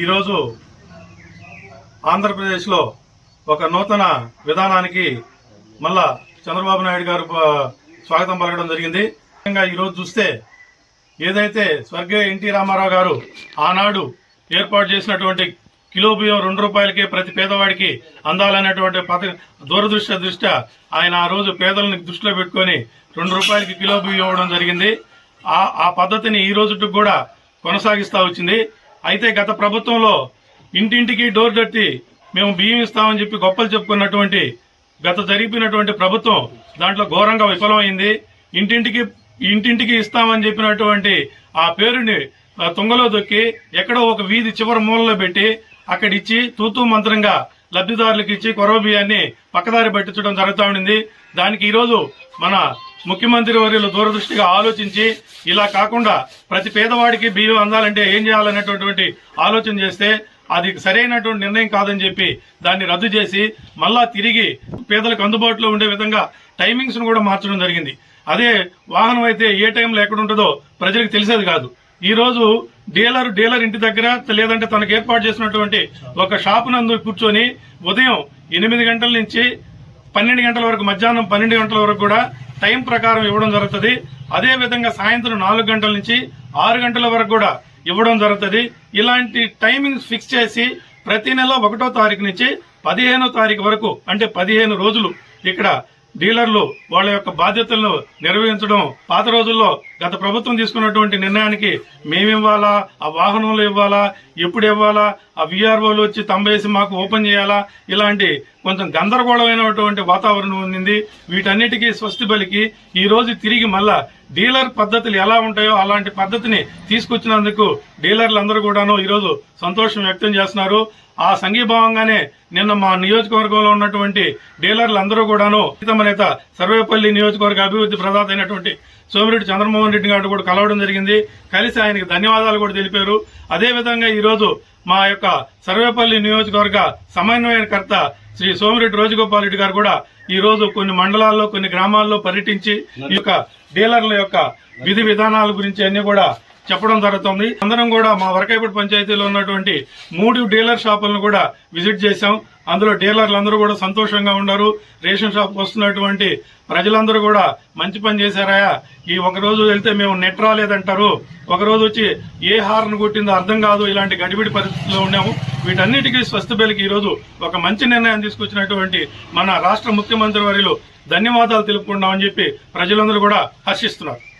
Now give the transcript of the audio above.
ఈరోజు ఆంధ్రప్రదేశ్లో ఒక నూతన విధానానికి మళ్ళా చంద్రబాబు నాయుడు గారు స్వాగతం పలకడం జరిగింది. ముఖ్యంగా ఈరోజు చూస్తే ఏదైతే స్వర్గీయ ఎన్టీ రామారావు గారు ఆనాడు ఏర్పాటు చేసినటువంటి కిలో బియ్యం రెండు రూపాయలకే ప్రతి పేదవాడికి అందాలనేటువంటి పథ దూరదృష్టి దృష్ట్యా ఆయన ఆ రోజు పేదలను దృష్టిలో పెట్టుకొని రెండు రూపాయలకి కిలో బియ్యం ఇవ్వడం జరిగింది. ఆ ఆ పద్ధతిని ఈ రోజుకి కూడా కొనసాగిస్తూ వచ్చింది. అయితే గత ప్రభుత్వంలో ఇంటింటికి డోర్ దట్టి మేము బియ్యం ఇస్తామని చెప్పి గొప్పలు చెప్పుకున్నటువంటి గత జరిపినటువంటి ప్రభుత్వం దాంట్లో ఘోరంగా విఫలమైంది. ఇంటింటికి ఇంటింటికి ఇస్తామని చెప్పినటువంటి ఆ పేరుని తుంగలో దొక్కి ఎక్కడో ఒక వీధి చివరి మూలలో పెట్టి అక్కడ ఇచ్చి తూతూ మంత్రంగా లబ్ధిదారులకు ఇచ్చి కొరవ బియ్యాన్ని పక్కదారి పట్టించడం జరుగుతూ ఉండింది. దానికి ఈరోజు మన ముఖ్యమంత్రి వర్యులు దూరదృష్టిగా ఆలోచించి ఇలా కాకుండా ప్రతి పేదవాడికి బియ్యం అందాలంటే ఏం చేయాలనేటటువంటి ఆలోచన చేస్తే అది సరైనటువంటి నిర్ణయం కాదని చెప్పి దాన్ని రద్దు చేసి మళ్ళా తిరిగి పేదలకు అందుబాటులో ఉండే విధంగా టైమింగ్స్ను కూడా మార్చడం జరిగింది. అదే వాహనం అయితే ఏ టైంలో ఎక్కడ ఉంటుందో ప్రజలకు తెలిసేది కాదు. ఈ రోజు డీలర్ డీలర్ ఇంటి దగ్గర లేదంటే తనకు ఏర్పాటు చేసినటువంటి ఒక షాపు నందు కూర్చొని ఉదయం ఎనిమిది గంటల నుంచి పన్నెండు గంటల వరకు మధ్యాహ్నం పన్నెండు గంటల వరకు కూడా టైం ప్రకారం ఇవ్వడం జరుగుతుంది. అదే విధంగా సాయంత్రం నాలుగు గంటల నుంచి ఆరు గంటల వరకు కూడా ఇవ్వడం జరుగుతుంది. ఇలాంటి టైమింగ్స్ ఫిక్స్ చేసి ప్రతి నెల ఒకటో తారీఖు నుంచి పదిహేనో తారీఖు వరకు అంటే పదిహేను రోజులు ఇక్కడ డీలర్లు వాళ్ళ యొక్క బాధ్యతలను నిర్వహించడం పాత రోజుల్లో గత ప్రభుత్వం తీసుకున్నటువంటి నిర్ణయానికి మేమివ్వాలా? ఆ వాహనంలో ఇవ్వాలా? ఎప్పుడు ఇవ్వాలా? ఆ విఆర్ఓలు వచ్చి తంబేసి మాకు ఓపెన్ చేయాలా? ఇలాంటి కొంచెం గందరగోళమైనటువంటి వాతావరణం ఉంది వీటన్నిటికీ స్వస్తి బలికి ఈ రోజు తిరిగి మళ్ళా డీలర్ పద్ధతులు ఎలా ఉంటాయో అలాంటి పద్ధతిని తీసుకొచ్చినందుకు డీలర్లందరూ కూడాను ఈరోజు సంతోషం వ్యక్తం చేస్తున్నారు. ఆ సంఘీభావంగానే నిన్న మా నియోజకవర్గంలో ఉన్నటువంటి డీలర్లు అందరూ కూడాను ప్రీతమ నేత సర్వేపల్లి నియోజకవర్గ అభివృద్ధి ప్రదాత అయినటువంటి సోమిరెడ్డి చంద్రమోహన్ రెడ్డి గారు కూడా కలవడం జరిగింది. కలిసి ఆయనకి ధన్యవాదాలు కూడా తెలిపారు. అదేవిధంగా ఈరోజు మా యొక్క సర్వేపల్లి నియోజకవర్గ సమన్వయకర్త శ్రీ సోమిరెడ్డి రోజగోపాల్ రెడ్డి గారు కూడా ఈ రోజు కొన్ని మండలాల్లో కొన్ని గ్రామాల్లో పర్యటించి ఈ యొక్క డీలర్ల యొక్క విధి విధానాల గురించి అన్ని కూడా చెప్పడం జరుగుతుంది. అందరం కూడా మా వరకాయపూడి పంచాయతీలో ఉన్నటువంటి మూడు డీలర్ షాపులను కూడా విజిట్ చేశాం. అందులో డీలర్లు అందరూ కూడా సంతోషంగా ఉన్నారు. రేషన్ షాప్ వస్తున్నటువంటి ప్రజలందరూ కూడా మంచి పని చేశారా ఈ ఒక రోజు వెళ్తే మేము నెట్ రాలేదంటారు. ఒకరోజు వచ్చి ఏ హార్న్ కొట్టిందో అర్థం కాదు. ఇలాంటి గడిబిడి పరిస్థితుల్లో ఉన్నాము. వీటన్నిటికీ స్వస్థ బెలికి ఈ రోజు ఒక మంచి నిర్ణయం తీసుకొచ్చినటువంటి మన రాష్ట్ర ముఖ్యమంత్రి వర్యులు ధన్యవాదాలు తెలుపుకుంటామని చెప్పి ప్రజలందరూ కూడా హర్షిస్తున్నారు.